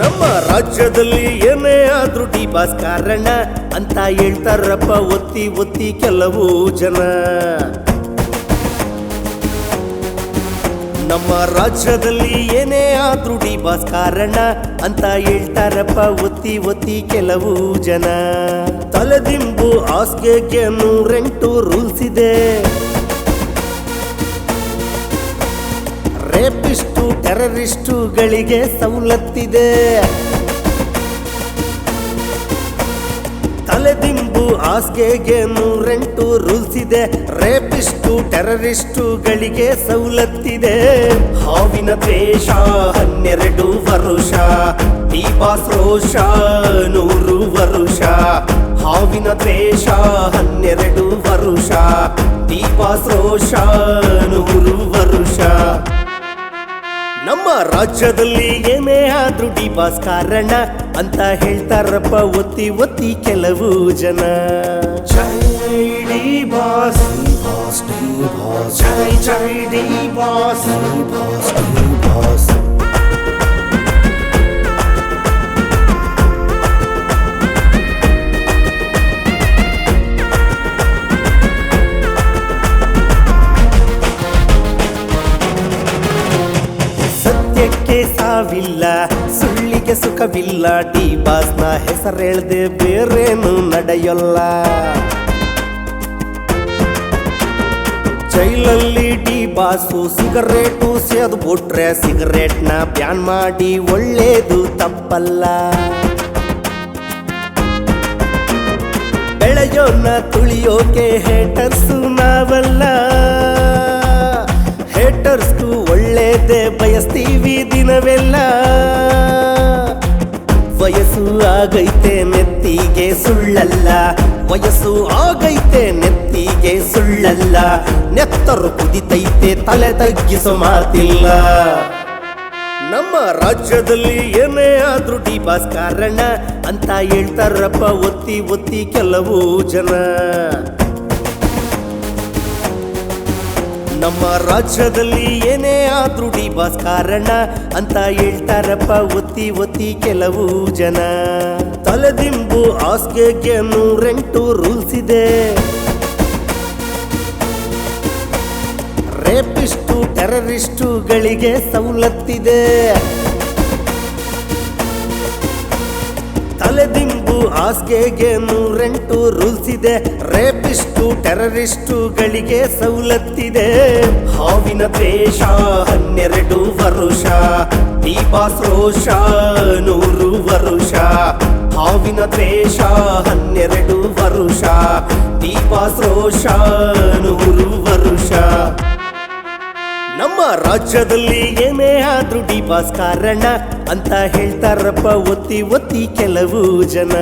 ನಮ್ಮ ರಾಜ್ಯದಲ್ಲಿ ಏನೇ ಆದ್ರೂ ಡಿ ಬಾಸ್ ಕಾರಣ ಅಂತ ಹೇಳ್ತಾರಪ್ಪ ಒತ್ತಿ ಒತ್ತಿ ಕೆಲವು ಜನ. ನಮ್ಮ ರಾಜ್ಯದಲ್ಲಿ ಏನೇ ಆದ್ರೂ ಡಿ ಬಾಸ್ ಕಾರಣ ಅಂತ ಹೇಳ್ತಾರಪ್ಪ ಒತ್ತಿ ಒತ್ತಿ ಕೆಲವು ಜನ. ತಲೆದಿಂಬು ಹಾಸಿಗೆಗೆ ನೂರೆಂಟು ರೂಲ್ಸ್ ಇದೆ. ರೇಪಿಸ್ಟು, ಟೆರರಿಸ್ಟುಗಳಿಗೆ ಸವಲತ್ತಿದೆ. ತಲೆದಿಂಬು ಹಾಸಿಗೆಗೆ ನೂರೆಂಟು ಇದೆ ರೇಪಿಸ್ಟು ಟೆರರಿಸ್ಟುಗಳಿಗೆ ಸವಲತ್ತಿದೆ. ಹಾವಿನ ದ್ವೇಷ, ಹನ್ನೆರಡು ವರುಷ, ದೀಪಾಸ್ ರೋಷ, ನೂರು ವರುಷ. ಹಾವಿನ ದ್ವೇಷ, ಹನ್ನೆರಡು ವರುಷ, ದೀಪಾಸ್ ರೋಷ, ನೂರು ವರುಷ. ನಮ್ಮ ರಾಜ್ಯದಲ್ಲಿ ಏನೇ ಆದ್ರೂ ಡಿ ಬಾಸ್ ಕಾರಣ ಅಂತ ಹೇಳ್ತಾರಪ್ಪ ಒತ್ತಿ ಒತ್ತಿ ಕೆಲವು ಜನ. ಜೈ D boss boss boss D boss boss. ಸಾವಿಲ್ಲ ಸುಳ್ಳಿಗೆ ಸುಖವಿಲ್ಲ ಡಿ ಬಾಸ್ನ ಹೆಸರೇಳ್ದೆ ಬೇರೇನು ನಡೆಯಲ್ಲ. ಜೈಲಲ್ಲಿ ಡಿ ಬಾಸು ಸಿಗರೇಟು ಸೇದು ಬಿಟ್ರೆ ಸಿಗರೇಟ್ನ ಬ್ಯಾನ್ ಮಾಡಿ ಒಳ್ಳೇದು ತಪ್ಪಲ್ಲ. ಬೆಳೆಯೋನ ತುಳಿಯೋಕೆ ಹೇಟರ್ಸು ನಾವಲ್ಲ. ಹೇಟರ್ಸ್ಗೂ ಒಳ್ಳೇದೇ ಬಯಸ್ತೀವಿ. ದಿನವೆಲ್ಲ ವಯಸ್ಸು ಆಗೈತೆ ನೆತ್ತಿಗೆ ಸುಳ್ಳಲ್ಲ. ವಯಸ್ಸು ಆಗೈತೆ ನೆತ್ತಿಗೆ ಸುಳ್ಳಲ್ಲ. ನೆತ್ತರು ಕುದಿತೈತೆ ತಲೆ ತಗ್ಗಿಸೋ ಮಾತಿಲ್ಲ. ನಮ್ಮ ರಾಜ್ಯದಲ್ಲಿ ಏನೇ ಆದ್ರೂ ಡಿ ಬಾಸ್ ಕಾರಣ. ಅಂತ ಹೇಳ್ತಾರಪ್ಪ ಒತ್ತಿ ಒತ್ತಿ ಕೆಲವು ಜನ. ನಮ್ಮ ರಾಜ್ಯದಲ್ಲಿ ಏನೇ ಆದ್ರೂ ಡಿ ಬಾಸ್ ಕಾರಣ ಅಂತ ಹೇಳ್ತಾರಪ್ಪ ಒತ್ತಿ ಒತ್ತಿ ಕೆಲವು ಜನ. ತಲೆದಿಂಬು ಹಾಸಿಗೆಗೆ ನೂರೆಂಟು ರೂಲ್ಸ್ ಇದೆ. ರೇಪಿಸ್ಟು ಟೆರರಿಸ್ಟುಗಳಿಗೆ ಸವಲತ್ತಿದೆ. ಹಾಸಿಗೆಗೆ ನೂರೆಂಟು ರೂಲ್ಸ್ ಇದೆ ರೇಪಿಸ್ಟು, ಟೆರರಿಸ್ಟುಗಳಿಗೆ ಸವಲತ್ತಿದೆ. ಹಾವಿನ ದ್ವೇಷ, ಹನ್ನೆರಡು ವರುಷ. ದೀಪಾಸ್ ರೋಷ ನೂರು ವರುಷ. ಹಾವಿನ ದ್ವೇಷ, ಹನ್ನೆರಡು ವರುಷ. ದೀಪಾಸ್ ರೋಷ ನೂರು ವರುಷ. ನಮ್ಮ ರಾಜ್ಯದಲ್ಲಿ ಏನೇ ಆದ್ರೂ ಡಿಪಾಸ್ ಕಾರಣ. ಅಂತ ಹೇಳ್ತಾರಪ್ಪ ಒತ್ತಿ ಒತ್ತಿ ಕೆಲವು ಜನ.